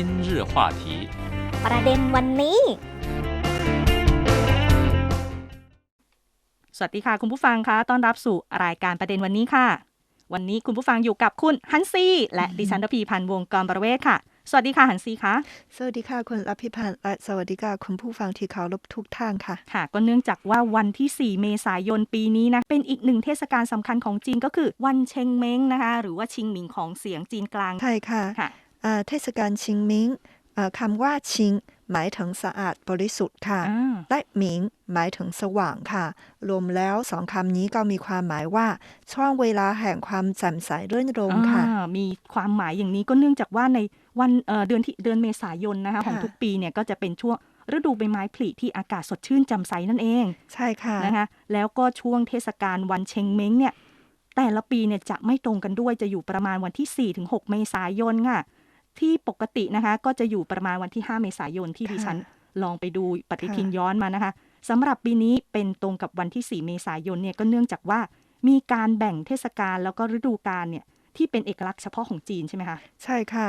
今日话题ประเด็นวันนี้ สวัสดีค่ะ คุณผู้ฟังคะต้อนรับสู่รายการประเด็นวันนี้ค่ะ วันนี้คุณผู้ฟังอยู่กับคุณฮันซีและดิฉันรพีพันธ์วงกรปรเวศค่ะ สวัสดีค่ะฮันซีคะสวัสดีค่ะคุณรพิพันธ์และสวัสดีค่ะคุณผู้ฟังที่เคารบทุกท่านค่ะ ค่ะ ก็เนื่องจากว่าวันที่ 4 เมษายนปีนี้นะเป็นอีกหนึ่งเทศกาลสำคัญของจีนก็คือวันเชงเม้งนะคะ หรือว่าชิงหมิงของเสียงจีนกลางใช่ค่ะค่ะ เทศกาลชิงมิงอ่าคำว่าชิง หมายถึงสะอาดบริสุทธิ์ค่ะอ่าและหมิงหมายถึงสว่างค่ะ รวมแล้วสองคำนี้ก็มีความหมายว่า ช่วงเวลาแห่งความแจ่มใสรื่นรมย์ค่ะอ่ามีความหมายอย่างนี้ก็เนื่องจากว่าในวันเอ่อเดือนที่เดือนเมษายนนะคะค่ะของทุกปีเนี่ยก็จะเป็นช่วงฤดูใบไม้ผลิที่อากาศสดชื่นแจ่มใสนั่นเอง ใช่ค่ะนะคะแล้วก็ช่วงเทศกาลวันเชงเม้งเนี่ยแต่ละปีเนี่ยจะไม่ตรงกันด้วยจะอยู่ประมาณวันที่ 4-6 เมษายนค่ะ ที่ปกตินะคะ ก็จะอยู่ประมาณวันที่ 5 เมษายนที่ค่ะดิฉันลองไปดูปฏิทินค่ะย้อนมานะคะสำหรับปีนี้เป็นตรงกับวันที่ 4 เมษายนเนี่ยก็เนื่องจากว่ามีการแบ่งเทศกาลแล้วก็ฤดูกาลเนี่ยที่เป็นเอกลักษณ์เฉพาะของจีนใช่ไหมคะ ใช่ค่ะ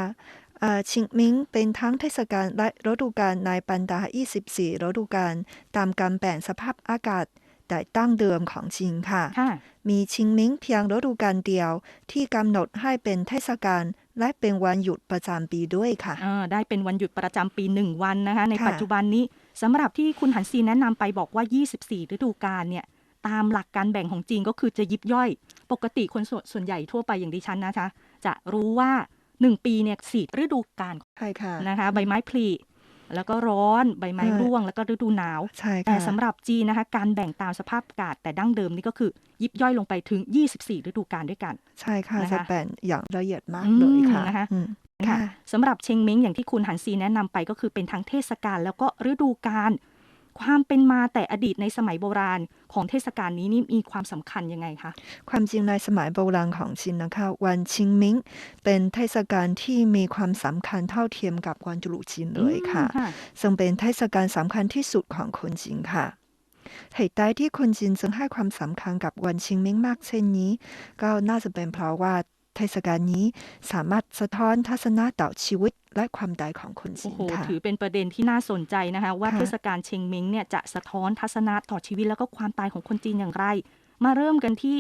อ่าชิงมิงเป็นทั้งเทศกาลและฤดูกาลในบรรดา 24 ฤดูกาลตามการแบ่งสภาพอากาศแต่ตั้งเดิมของจีนค่ะค่ะมีชิงมิงเพียงฤดูกาลเดียวที่กำหนดให้เป็นเทศกาล และเป็นวันหยุดประจำปีด้วยค่ะอ่าได้เป็นวันหยุดประจำปีหนึ่งวันนะคะ ในค่ะปัจจุบันนี้สำหรับที่คุณหันซีแนะนำไปบอกว่า 24 ฤดูกาลเนี่ยตามหลักการแบ่งของจีนก็คือจะยิบย่อย ปกติคนส่วนส่วนใหญ่ทั่วไปอย่างดิฉันนะคะ จะรู้ว่า 1 ปีเนี่ยสี่ฤดูกาลใช่ค่ะนะคะ ใบไม้ผลิ แล้วก็ร้อนใบไม้เออร่วง แล้วก็ฤดูหนาวใช่แต่ค่ะสำหรับจีนนะคะการแบ่งตามสภาพอากาศแต่ดั้งเดิมนี่ก็คือยิบย่อยลงไปถึง 24 ฤดูกาลด้วยกัน ใช่ค่ะนะคะจะแบ่งอย่างละเอียดมากอืมเลยค่ะนะคะอืมค่ะค่ะสำหรับเชงเม้งอย่างที่คุณหันซีแนะนำไปก็คือเป็นทั้งเทศกาลแล้วก็ฤดูกาล ความเป็นมาแต่อดีตในสมัยโบราณของเทศกาลนี้นี่มีความสำคัญยังไงคะความจริงในสมัยโบราณของจีนนะคะวันชิงมิงเป็นเทศกาลที่มีความสำคัญเท่าเทียมกับวันตรุษจีนเลยค่ะอืมซึ่งเป็นเทศกาลสำคัญที่สุดของคนจีนค่ะเหตุใดที่คนจีนจึงให้ความสำคัญกับวันชิงมิงมากเช่นนี้ ก็น่าจะเป็นเพราะว่า เทศกาลนี้สามารถสะท้อนทัศนะต่อชีวิตและความตายของคนจีโอ้นโหค่ะถือเป็นประเด็นที่น่าสนใจนะคะว่าค่ะเทศกาลเชงเม้งเนี่ยจะสะท้อนทัศนะต่อชีวิตแล้วก็ความตายของคนจีนอย่างไร มาเริ่มกันที่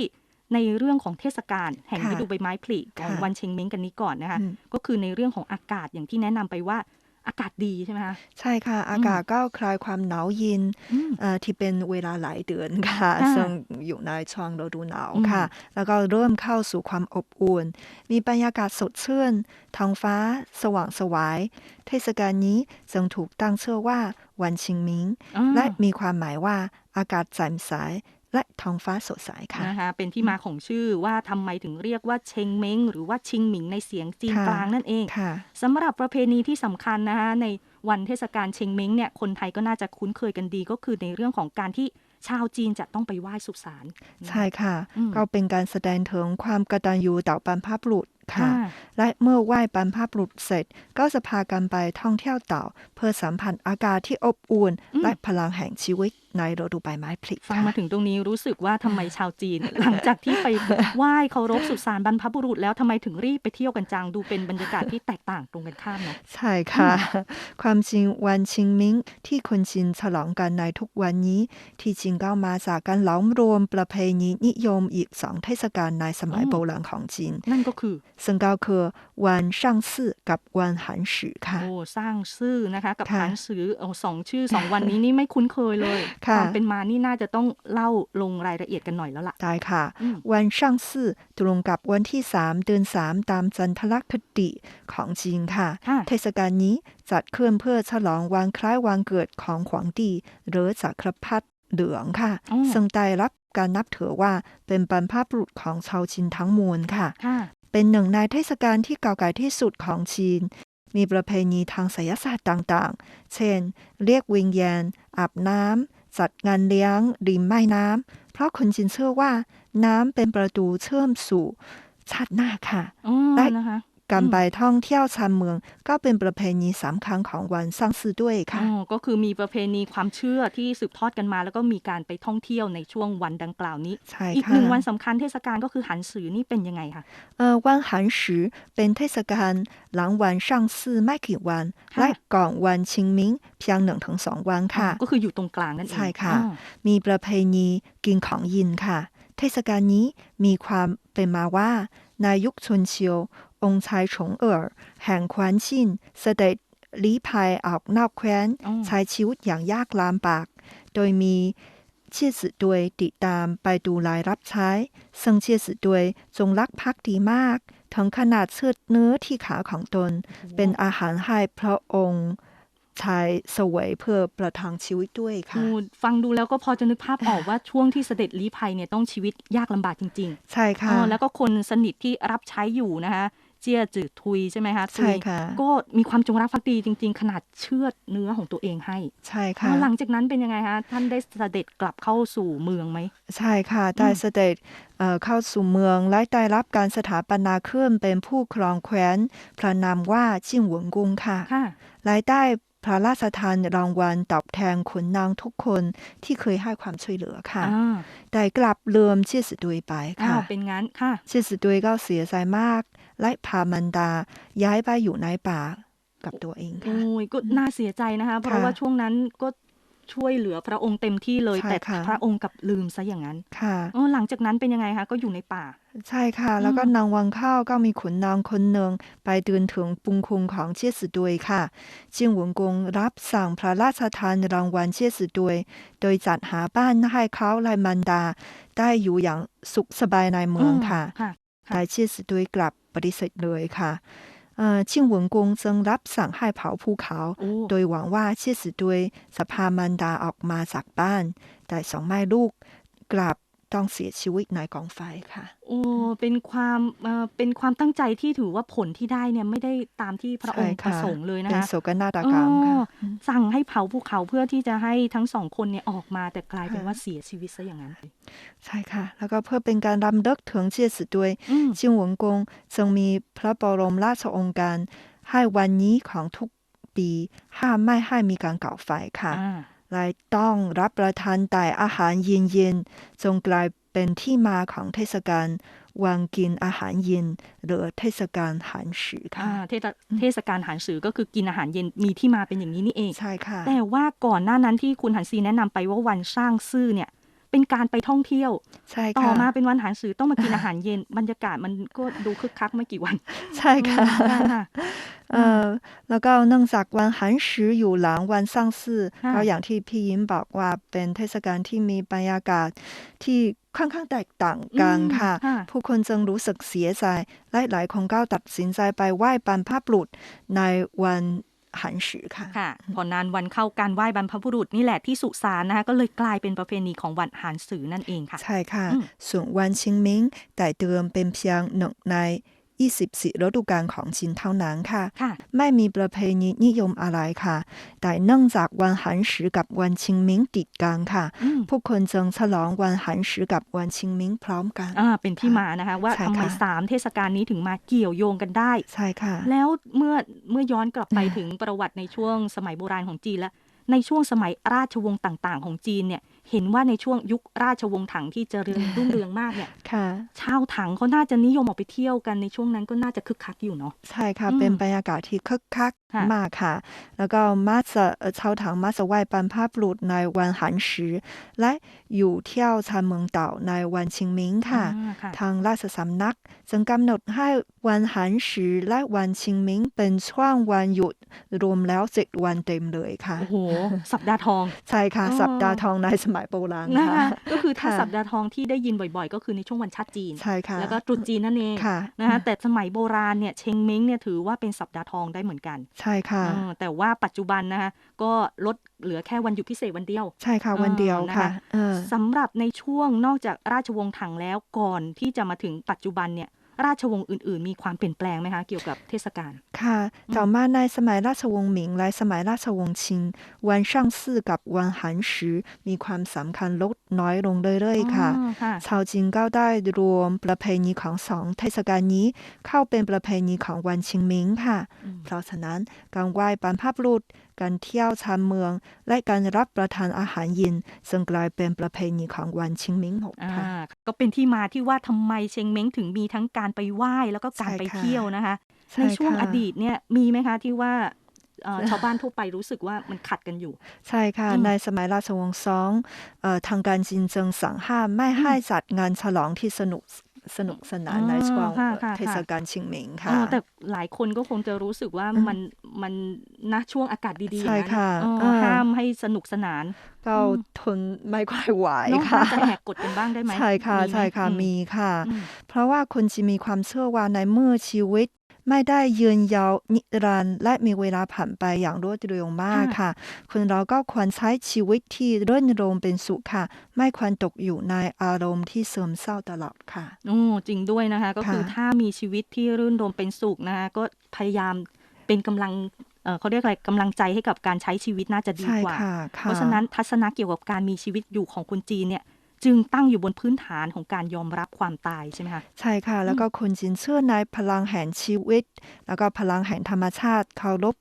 ในเรื่องของเทศกาลแห่งฤดูใบไม้ผลิของค่ะวันเชงเม้งกันนี้ก่อนนะคะอืมก็คือในเรื่องของอากาศอย่างที่แนะนำไปว่า อากาศดีใช่ไหมคะใช่ค่ะ อากาศก็คลายความหนาวเย็นอืมเอ่อที่เป็นเวลาหลายเดือนค่ะค่ะ ซึ่งอยู่ในช่วงฤดูหนาวอืมค่ะ แล้วก็เริ่มเข้าสู่ความอบอุ่น มีบรรยากาศสดชื่นท้องฟ้า สว่างไสวาย เทศกาลนี้จึงถูกตั้งชื่อว่าวันชิงมิงอ่าและมีความหมายว่าอากาศแจ่มใส และท้องฟ้าสดใสค่ะนะคะเป็นที่มาของชื่อว่าทำไมถึงเรียกว่าเชงเม้งหรือว่าชิงหมิงในเสียงจีนค่ะกลางนั่นเองค่ะสำหรับประเพณีที่สำคัญนะคะในวันเทศกาลเชงเม้งเนี่ยคนไทยก็น่าจะคุ้นเคยกันดี ก็คือในเรื่องของการที่ชาวจีนจะต้องไปไหว้สุสานใช่ค่ะอืมก็เป็นการแสดงถึงความกตัญญูต่อบรรพบุรุษ ค่ะค่ะ และเมื่อไหว้บรรพบุรุษเสร็จ ก็จะพากันไปท่องเที่ยวต่อ เพื่อสัมผัสอากาศที่อบอุ่นอืมและพลังแห่งชีวิตในฤดูใบไม้ผลิฟังค่ะมาถึงตรงนี้รู้สึกว่าทำไมชาวจีน หลังจากที่ไปไหว้เคารพสุสานบรรพบุรุษแล้วทำไมถึงรีบไปเที่ยวกันจังดูเป็นบรรยากาศที่แตกต่างตรงกันข้ามเนาะใช่ค่ะ ความจริงวันชิงมิงที่คนจีนฉลองกันในทุกวันนี้ ที่จริงก็มาจากการเหลอมรวมประเพณีนิยมอีกสองเทศกาลในสมัยอืมโบราณของจีน นั่นก็คือซึ่งก็คือวันช่างซื่อกับวันหันสือค่ะโอ้สร้างซื่อนะคะกับค่ะหานสือโอ้สองชื่อสองวันนี้นี่ไม่คุ้นเคยเลยค่ะความเป็นมานี่น่าจะต้องเล่าลงรายละเอียดกันหน่อยแล้วล่ะได้ค่ะอืมวันช่างซื่อตรงกับวันที่3เดือน3ตามจันทรคติของจีนค่ะค่ะ เทศกาลนี้จัดขึ้นเพื่อฉลองวันคล้ายวันเกิดของขวางดีหรือจักรพรรดิเหลืองค่ะอ๋อซึ่งได้รับการนับถือว่าเป็นบรรพบุรุษของชาวจีนทั้งมวลค่ะค่ะ เป็นหนึ่งในเทศกาลที่เก่าแก่ที่สุดของจีน มีประเพณีทางไสยศาสตร์ต่างๆ เช่น เรียกวิญญาณอาบน้ำ จัดงานเลี้ยงริมแม่น้ำ เพราะคนจีนเชื่อว่าน้ำเป็นประตูเชื่อมสู่ชาติหน้าค่ะอ๋อได้นะคะ การอืมไปท่องเที่ยวชานเมือง ก็เป็นประเพณีสำคัญของวันสร้างซื่อด้วยค่ะอ๋อก็คือมีประเพณีความเชื่อที่สืบทอดกันมา แล้วก็มีการไปท่องเที่ยวในช่วงวันดังกล่าวนี้ใช่อีกค่ะหนึ่งวันสำคัญเทศกาลก็คือหันสือนี่เป็นยังไงคะเอ่อวันหันสือเป็นเทศกาลหลังวันสร้างซื่อไม่กี่วันค่ะและก่อนวันชิงมิงเพียงหนึ่งถึงสองวันค่ะอ๋อก็คืออยู่ตรงกลางนั่นเองใช่ค่ะอ๋อมีประเพณีกินของยินค่ะ เทศกาลนี้มีความเป็นมาว่า ในยุคชนเชียว องค์ชายฉงเอ๋อแห่งแคว้นชินเสด็จลี้ภัยออกนอกแคว้นอ๋อใช้ชีวิตอย่างยากลำบาก โดยมีเชี่ยสือดวยติดตามไปดูแลรับใช้ ซึ่งเชี่ยสือดวยจงรักภักดีมากถึงขนาดเชือดเนื้อที่ขาของตน เป็นอาหารให้พระองค์ชายเสวยเพื่อประทังชีวิตด้วยค่ะโอ้ฟังดูแล้วก็พอจะนึกภาพออกว่าช่วงที่เสด็จลี้ภัยเนี่ยต้องชีวิตยากลำบากจริงใช่ๆค่ะอ๋อแล้วก็คนสนิทที่รับใช้อยู่นะคะ เจียจืดทุยใช่ไหมคะทุใช่ยค่ะก็มีความจงรักภักดีจริง ๆ ขนาดเชือดเนื้อของตัวเองให้ใช่อ๋ค่ะอหลังจากนั้นเป็นยังไงคะท่านได้เสด็จกลับเข้าสู่เมืองไหมใช่ค่ะได้เสด็จเอ่อเข้าสู่เมืองและได้รับการสถาปนาขึ้นเป็นผู้ครองแคว้นพระนามว่าจิ้งหวนกุงค่ะค่ะและได้พระราชทานรางวัลตอบแทนขุนนางทุกคนที่เคยให้ความช่วยเหลือค่ะอ่าได้กลับเรืมเชี่ยสือดวยไปอ้าค่ะวเป็นงั้นค่ะเชี่ยสือดวยก็เสียใจมาก และพามันดาย้ายไปอยู่ในป่ากับตัวเองค่ะ โอ้ยก็น่าเสียใจนะคะ เพราะว่าช่วงนั้นก็ช่วยเหลือพระองค์เต็มที่เลยใช่แต่ค่ะพระองค์กลับลืมซะอย่างนั้น ค่ะอ๋อหลังจากนั้นเป็นยังไงคะก็อยู่ในป่า ใช่ค่ะ แล้วก็อืมนางวังข้าวก็มีขุนนางคนหนึ่งไปเดินถึงปุงคุงของเชี่ยสือดวยค่ะจิ้งหวนกงรับสั่งพระราชทานรางวัลเชี่ยสือดวย โดยจัดหาบ้านให้เขาและมันดา ได้อยู่อย่างสุขสบายในเมืองค่ะ ค่ะแต่เชี่ยสือดวยกลับปฏิเสธเลยค่ะเอ่อจิ้งหวนกงจึงรับสั่งให้เผาภูเขาโอ้โดยหวังว่าเชี่ยสือดวยจะพามันดาออกมาจากบ้าน แต่สองแม่ลูกกลับ ต้องเสียชีวิตในกองไฟค่ะ โอ้ เป็นความเอ่อเป็นความตั้งใจที่ถือว่าผลที่ได้เนี่ยไม่ได้ตามที่พระองค์ใช่ปค่ะระสงค์เลยนะเป็นคะ โศกนาฏกรรมค่ะอ๋อสั่งให้เผาภูเขาเพื่อที่จะให้ทั้งสองคนเนี่ยออกมาแต่กลายเป็นค่ะว่าเสียชีวิตซะอย่างนั้นใช่ค่ะ แล้วก็เพื่อเป็นการรำลึกถึงเจียสือด้วยอืมจิ้งหวนกงจึงมีพระบรมราชโองการให้วันนี้ของทุกปีห้ามไม่ให้มีการก่อไฟค่ะ อ่า และต้องรับประทานแต่อาหารเย็นๆจงกลายเป็นที่มาของเทศกาลวันกินอาหารเย็นหรือเทศกาลหันสืออ่าค่ะเทศเทศกาลหันสือก็คือกินอาหารเย็นมีที่มาเป็นอย่างนี้นี่เองใช่ค่ะแต่ว่าก่อนหน้านั้นที่คุณหันซีแนะนำไปว่าวันสร้างซื่อเนี่ย เป็นการไปท่องเที่ยวใช่ต่อค่ะมาเป็นวันหันสือต้องมากินอาหารเย็นบรรยากาศมันก็ดูคึกคักไม่กี่วัน ใช่ค่ะอืมค่ะเอ่อแล้วก็เนื่องจากวันหันสืออยู่หลังวันสร้างซื่อค่ะก็อย่างที่พี่ยิ้มบอกว่าเป็นเทศกาลที่มีบรรยากาศที่ค่อนข้างแตกต่างกันอืมค่ะค่ะ ผู้คนจึงรู้สึกเสียใจและหลายคนก็ตัดสินใจไปไหว้บรรพบุรุษในวัน หันสือค่ะค่ะพอนานวันเข้าการไหว้บรรพบุรุษนี่แหละที่สุสานนะคะก็เลยกลายเป็นประเพณีของวันหันสือนั่นเองค่ะ ใช่ค่ะอืมส่วนวันชิงมิงแต่เดิมเป็นเพียงหนึ่งใน 24ฤดูกาลของจีนเท่านั้นค่ะค่ะ ไม่มีประเพณีนิยมอะไรค่ะ แต่เนื่องจากวันหันสือกับวันชิงมิงติดกันค่ะอืมผู้คนจึงฉลองวันหันสือกับวันชิงมิงพร้อมกันอ่าเป็นที่มานะคะ ว่าใช่ทำไมค่ะสามเทศกาลนี้ถึงมาเกี่ยวโยงกันได้ ใช่ค่ะ แล้วเมื่อเมื่อย้อนกลับไปถึงประวัติในช่วงสมัยโบราณของจีนและในช่วงสมัยราชวงศ์ต่าง ๆ ของจีนเนี่ย เห็นว่าในช่วงยุคราชวงศ์ถังที่เจริญรุ่งเรืองมากเนี่ยค่ะชาวถังเขาน่าจะนิยมออกไปเที่ยวกันในช่วงนั้นก็น่าจะคึกคักอยู่เนาะใช่ค่ะอืมเป็นบรรยากาศที่คึกคักค่ะมากค่ะ แล้วก็มักจะเอ่อชาวถังมักจะไหว้บรรพบุรุษในวันหันสือและอยู่เที่ยวชานเมืองเต่าในวันชิงมิงค่ะอ่าค่ะ ทางราชสำนักจึงกำหนดให้วันหันสือและวันชิงมิงเป็นช่วงวันหยุดรวมแล้วเจ็ดวันเต็มเลยค่ะโอ้โหสัปดาห์ทองใช่ค่ะอ๋อสัปดาห์ทองในสมัยโบราณนะค่ะคะก็คือถ้าค่ะสัปดาห์ทองที่ได้ยินบ่อยๆ ก็คือในช่วงวันชาติจีนใช่ค่ะแล้วก็ตรุษจีนนั่นเองค่ะนะคะแต่สมัยโบราณเนี่ยเชงเม้งเนี่ยถือว่าเป็นสัปดาห์ทองได้เหมือนกัน ใช่ค่ะเออแต่ว่าปัจจุบันนะคะก็ลดเหลือแค่วันหยุดพิเศษวันเดียว ใช่ค่ะวันเดียวเออนะคะค่ะเออสำหรับในช่วงนอกจากราชวงศ์ถังแล้วก่อนที่จะมาถึงปัจจุบันเนี่ย ราชวงศ์อื่น ๆ มีความเปลี่ยนแปลงไหมคะเกี่ยวกับเทศกาลค่ะต่อมาในสมัยราชวงศ์หมิงและสมัยราชวงศ์ชิง วันช่างซื่อกับวันหันสือมีความสำคัญลดน้อยลงเรื่อยๆค่ะอ๋อค่ะ ชาวจีนก็ได้รวมประเพณีของสองเทศกาลนี้ เข้าเป็นประเพณีของวันชิงหมิงค่ะอืมเพราะฉะนั้นการไหว้บรรพบุรุษการเที่ยวชานเมือง และการรับประทานอาหารเย็นจึงกลายเป็นประเพณีของวันชิงหมิงหกอ่าค่ะก็เป็นที่มาที่ว่าทำไมเชงเม้งถึงมีทั้งการไปไหว้แล้วก็การใช่ไปค่ะเที่ยวนะคะใช่ในช่วงค่ะอดีตเนี่ยมีไหมคะที่ว่าเอ่อชาวบ้านทั่วไปรู้สึกว่ามันขัดกันอยู่ ใช่ค่ะอืมในสมัยราชวงศ์ซองเอ่อทางการจีนจึงสั่งห้ามไม่ให้จัดงานฉลองที่สนุก สนุกสนานอ๋อในช่วงค่ะค่ะเทศกาลชิงหมิงอ๋ค่ะอแต่หลายคนก็คงจะรู้สึกว่าอืมมันมันนะช่วงอากาศดีๆใช่อย่างนั้นค่ะเออเออห้ามให้สนุกสนานก็อืมทนไม่ค่อยไหวน้องค่ะจะแหกกฎกันบ้างได้ไหมใช่ค่ะมีไหมใช่ค่ะอืมีค่ะอืมเพราะว่าคนจีนมีความเชื่อว่าในเมื่อชีวิต ไม่ได้ยืนยาวนิรันดร์และมีเวลาผ่านไปอย่างรวดเร็วมากค่ะ คนเราก็ควรใช้ชีวิตที่รื่นรมเป็นสุขค่ะ ไม่ควรตกอยู่ในอารมณ์ที่เสื่อมเศร้าตลอดค่ะโอ้จริงด้วยนะคะ ก็คือค่ะถ้ามีชีวิตที่รื่นรมเป็นสุขนะคะก็พยายามเป็นกำลังเอ่อเขาเรียกอะไรกำลังใจให้กับการใช้ชีวิตน่าจะดีใช่กว่าค่ะค่เพราะฉะนั้นทัศนะเกี่ยวกับการมีชีวิตอยู่ของคนจีนเนี่ย จึงตั้งอยู่บนพื้นฐานของการยอมรับความตายใช่ไหมคะใช่ค่ะ แล้วก็คนจีนเชื่อในพลังแห่งชีวิต แล้วก็พลังแห่งธรรมชาติเคารพ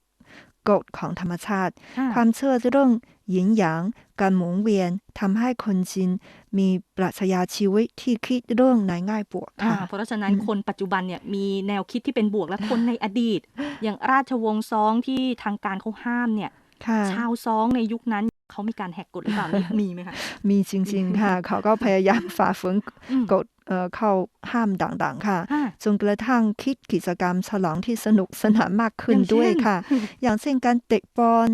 กฎของธรรมชาติค่ะความเชื่อเรื่องหยินหยางการหมุนเวียนทำให้คนจีนมีปรัชญาชีวิตที่คิดเรื่องในง่ายบวกอ่าค่ะเพราะฉะนั้นอืมคนปัจจุบันเนี่ยมีแนวคิดที่เป็นบวกและคนในอดีต อย่างราชวงศ์ซองที่ทางการเขาห้ามเนี่ยค่ะชาวซองในยุคนั้น เขามีการแหกกฎหรือเปล่ามีมีไหมคะ มีจริงๆค่ะ เขาก็พยายามฝ่าฝืนอืมกฎเอ่อเข้าห้ามต่างๆค่ะค่ะ จนกระทั่งคิดกิจกรรมฉลองที่สนุกสนานมากขึ้นอย่างเช่นด้วยค่ะ อย่างเช่นการเตะบอล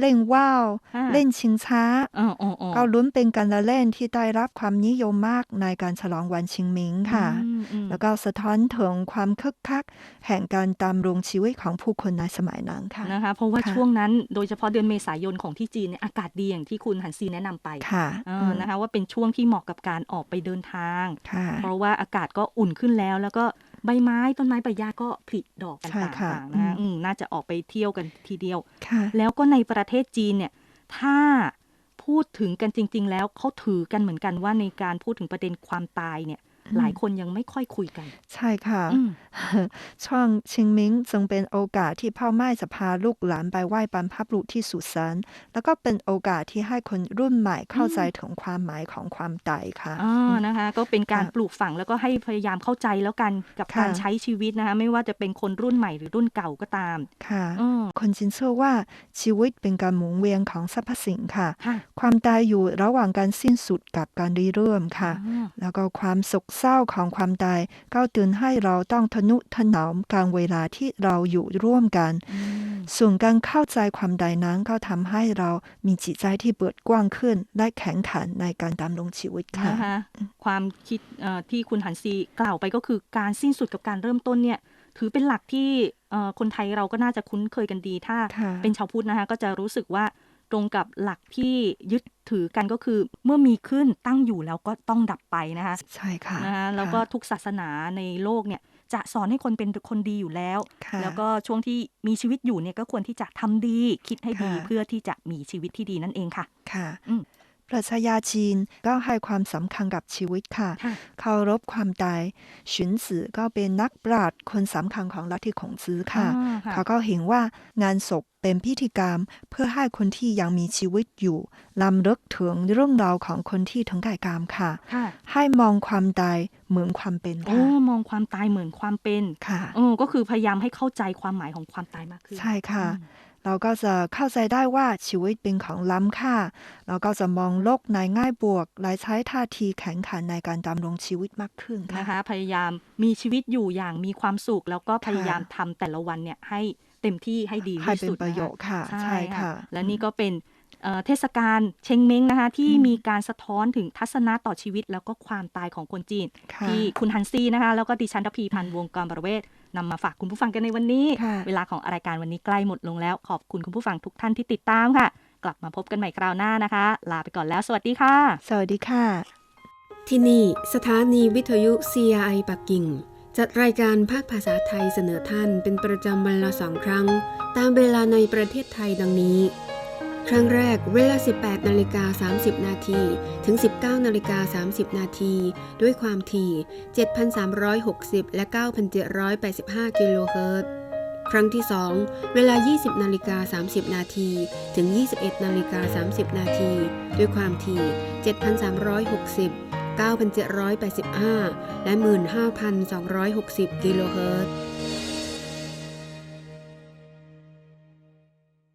เล่นว่าวค่ะเล่นชิงช้าอ๋ออ๋ออ๋อก็ล้วนเป็นการละเล่นที่ได้รับความนิยมมากในการฉลองวันชิงหมิงค่ะอืมอืมแล้วก็สะท้อนถึงความคึกคัก แห่งการดำรงชีวิตของผู้คนในสมัยนั้นค่ะนะคะเพราะว่าค่ะช่วงนั้นโดยเฉพาะเดือนเมษายนของที่จีนเนี่ยอากาศดีอย่างที่คุณหันซีแนะนำไปค่ะเอออนะคะว่าเป็นช่วงที่เหมาะกับการออกไปเดินทางค่ะเพราะว่าอากาศก็อุ่นขึ้นแล้วแล้วก็ ใบไม้ต้นไม้ใบหญ้าก็ผลิดอกกันใช่ค่ะต่างๆนะคะอืมอืมน่าจะออกไปเที่ยวกันทีเดียวค่ะแล้วก็ในประเทศจีนเนี่ยถ้าพูดถึงกันจริง ๆ แล้วเขาถือกันเหมือนกันว่าในการพูดถึงประเด็นความตายเนี่ยอืม หลายคนยังไม่ค่อยคุยกัน ใช่ค่ะอืมช่วงชิงหมิงจึงเป็นโอกาสที่พ่อแม่จะพาลูกหลานไปไหว้บรรพบุรุษที่สุสานแล้วก็เป็นโอกาสที่ให้คนรุ่นใหม่เข้าใจถึงความหมายของความตายค่ะอ่านะคะ ก็เป็นการค่ะปลูกฝังแล้วก็ให้พยายามเข้าใจแล้วกันกับค่ะการใช้ชีวิตนะคะ ไม่ว่าจะเป็นคนรุ่นใหม่หรือรุ่นเก่าก็ตามค่ะอืมคนจีนเชื่อว่าชีวิตเป็นการหมุนเวียนของสรรพสิ่งค่ะค่ะความตายอยู่ระหว่างการสิ้นสุดกับการริเริ่มค่ะอ่าแล้วก็ความโศกเศร้าของความตายก็เตือนให้เราต้องทนุถนอมการเวลาที่เราอยู่ร่วมกันอืมส่วนการเข้าใจความตายนั้นก็ทำให้เรามีจิตใจที่เปิดกว้างขึ้นและแข็งขันในการดำรงชีวิตค่ะนะคะความคิดเอ่อที่คุณหันซีกล่าวไปก็คือการสิ้นสุดกับการเริ่มต้นเนี่ยถือเป็นหลักที่เอ่อคนไทยเราก็น่าจะคุ้นเคยกันดี ถ้าค่ะเป็นชาวพุทธนะคะก็จะรู้สึกว่า ตรงกับหลักที่ยึดถือกันก็คือเมื่อมีขึ้นตั้งอยู่แล้วก็ต้องดับไปนะคะใช่ค่ะนะคะแล้วก็ค่ะทุกศาสนาในโลกเนี่ยจะสอนให้คนเป็นคนดีอยู่แล้วค่ะแล้วก็ช่วงที่มีชีวิตอยู่เนี่ยก็ควรที่จะทำดีคิดให้ดีค่ะเพื่อที่จะมีชีวิตที่ดีนั่นเองค่ะ ค่ะอืม ปรัชญาจีนก็ให้ความสำคัญกับชีวิตค่ะค่ะเคารพความตายฉุนสือก็เป็นนักปราชญ์คนสำคัญของลัทธิของจื้อค่ะอ่าค่ะ เขาก็เห็นว่างานศพเป็นพิธีกรรมเพื่อให้คนที่ยังมีชีวิตอยู่ลำลึกถึงเรื่องราวของคนที่ถึงแก่กรรมค่ะค่ะให้มองความตายเหมือนความเป็นโอ้ค่ะ มองความตายเหมือนความเป็นค่ะเออก็คือพยายามให้เข้าใจความหมายของความตายมากขึ้น ใช่ค่ะอืม เราก็จะเข้าใจได้ว่าชีวิตเป็นของล้ำค่า เราก็จะมองโลกในง่ายบวกและใช้ท่าทีแข็งขันในการดำรงชีวิตมากขึ้นค่ะนะคะพยายามมีชีวิตอยู่อย่างมีความสุข แล้วก็พยายามทำแต่ละวันเนี่ยให้เต็มที่ให้ดีให้ที่เป็นสุดประโยคชน์ค่ะใช่ใช่ค่ะค่ะ และนี่ก็เป็นเอ่อเทศกาลเชงเม้งนะคะที่อืมมีการสะท้อนถึงทัศนะต่อชีวิต แล้วก็ความตายของคนจีนค่ะที่คุณฮันซีนะคะแล้วก็ดิฉันทพีพันธ์วงกรประเวศ นำมาฝากคุณผู้ฟังกันในวันนี้ค่ะเวลาของรายการวันนี้ใกล้หมดลงแล้ว ขอบคุณคุณผู้ฟังทุกท่านที่ติดตามค่ะ กลับมาพบกันใหม่คราวหน้านะคะ ลาไปก่อนแล้ว สวัสดีค่ะ สวัสดีค่ะ ที่นี่สถานีวิทยุ CRI ปักกิ่ง จัดรายการภาคภาษาไทยเสนอท่านเป็นประจำวันละสองครั้ง ตามเวลาในประเทศไทยดังนี้ ครั้งแรกเวลา 18นาฬิกา30 นาทีถึง 19นาฬิกา30 นาที ด้วยความถี่ 7,360 และ 9,785 กิโลเฮิรตซ์ ครั้งที่ 2 เวลา 20นาฬิกา30 นาทีถึง 21นาฬิกา30 นาที ด้วยความถี่ 7,360 9,785 และ 15,260 กิโลเฮิรตซ์